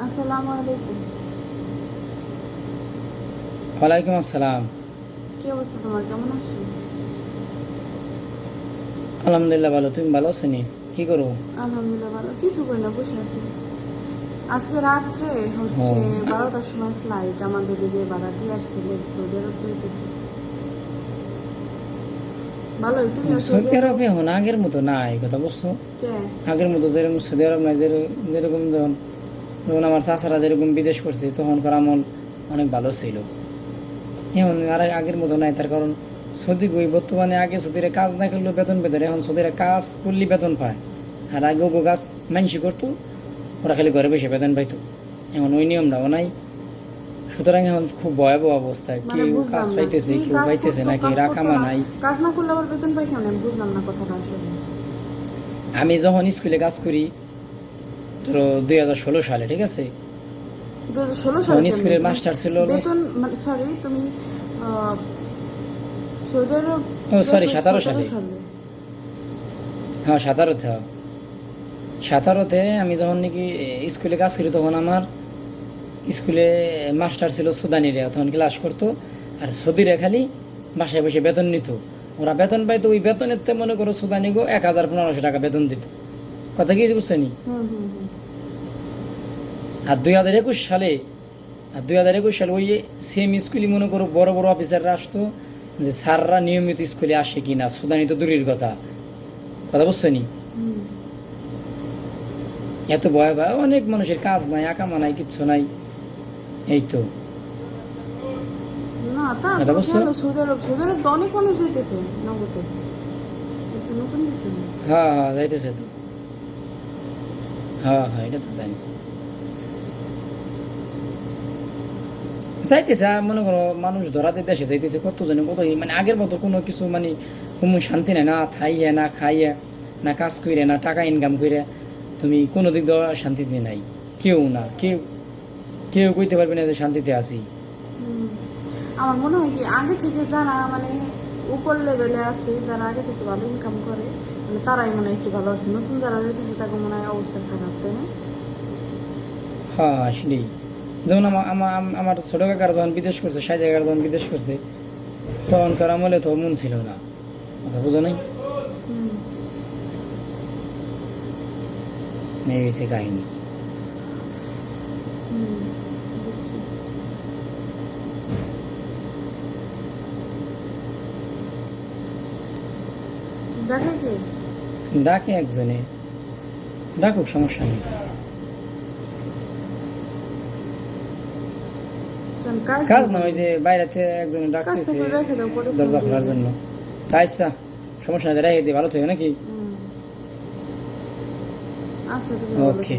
আসসালামু আলাইকুম। ওয়ালাইকুম আসসালাম। কি অবস্থা তোমার? কেমন আছো? আলহামদুলিল্লাহ ভালো। তুমি ভালো আছো নি? কি করো? আলহামদুলিল্লাহ ভালো। কিছু করি না বসে আছি। আজকে রাত্রে হচ্ছে বারোটার সময় ফ্লাইট আমাদের যে বারাটি আর সিলেট সৌদি আরব ভালোই তুমি সৌদি আরবে এখন আগের মতো নাই কথা বুঝছ আগের মতো যেরকম সৌদি আরব নাই যের- যেরকম যখন যখন আমার চাষারা যেরকম বিদেশ করছে তখনকার আমল অনেক ভালো ছিল। এখন আর আগের মতো নাই তার কারণ সৌদি গই বর্তমানে আগে সৌদিরা কাজ না করলেও বেতন পেতেন এখন সৌদিরা কাজ করলে বেতন পায়। আর আগে ওগো কাজ মানসি করতো ওরা খালি ঘরে বসে বেতন পাইতো। এখন ওই নিয়মটাও নাই। সুতরাং এখন খুব ভয়াবহ অবস্থা মানে কেউ কাজ পাইতেছে কেউ পাইতেছে নাকি রাখামা নাই কাজ না করলে আবার বেতন পাই কেমন? বুঝলাম না কথাটা আসলে। আমি যখন স্কুলে কাজ করি ধরো দুই হাজার ষোলো সালে ঠিক আছে? দু হাজার ষোলো সালে স্কুলের মাস্টার ছিল বেতন মানে সরি তুমি সৌদি আরব ও, sorry, 17 17 সালে। হ্যাঁ সাতারোতে হ্যাঁ। সাতারোতে আমি যখন নাকি স্কুলে কাজ করি তখন আমার স্কুলে মাস্টার ছিল সুদানিরা তখন ক্লাস করতো। আর সৌদিরা খালি বাসায় বসে বেতন নিত। ওরা বেতন পাইতো ওই বেতনের তে মনে করো সুদানি গো এক হাজার পনেরোশো টাকা বেতন দিত। কথা কি বুঝছেনি? আর দুই হাজার একুশ সালে আর দুই হাজার একুশ সালে ওই সেম স্কুলই মনে করো বড় বড় অফিসাররা আসতো যে স্যাররা নিয়মিত স্কুলে আসে কিনা। সুদানি তো দূরের কথা। কথা বুঝছেনি হুম। এত ভয় ভয় অনেক মানুষের কাজ নাই আকামা নাই কিচ্ছু নাই। এই তো। কথা বুঝছ? অনেক মানুষ যেতেছে না। হ্যাঁ হ্যাঁ যাইতেছে তো। হ্যাঁ হ্যাঁ এটা তো জানি। যাইতেছে মনে করো মানুষ ধরাতে দেশে যাইতেছে কত জনে কত মানে আগের মতো কোনো কিছু মানে কোনো শান্তি নাই না থাইয়ে না খাইয়ে না কাজ কইরে না টাকা ইনকাম কইরে তুমি কোনো দিক দিয়ে শান্তিতে নাই। কেউ না কেউ কেউ কইতে পারবে না যে শান্তিতে আছি। আমার মনে হয় কি আগে থেকে যারা মানে উপর লেভেলে আছে যারা আগে থেকে ভালো ইনকাম করে মানে তারাই মনে একটু ভালো আছে। নতুন যারা যেতেছে তাকে মনে হয় অবস্থা খারাপ তাই না? হ্যাঁ হ্যাঁ সেটাই। যেমন আমার ছোট কাকার যখন বিদেশ করছে সাই জায়গার যখন বিদেশ করছে তখনকার আমলে তো মন ছিল না। কথা বুঝো নাই? এই হয়েছে কাহিনী। ডাকে একজনে। ডাকুক সমস্যা নেই। কাজ না ওই যে বাইরেতে একজন ডাকতেছে দরজা খোলার জন্য। আচ্ছা সমস্যা নেই রেখে ভালো থাকে নাকি? আচ্ছা ওকে।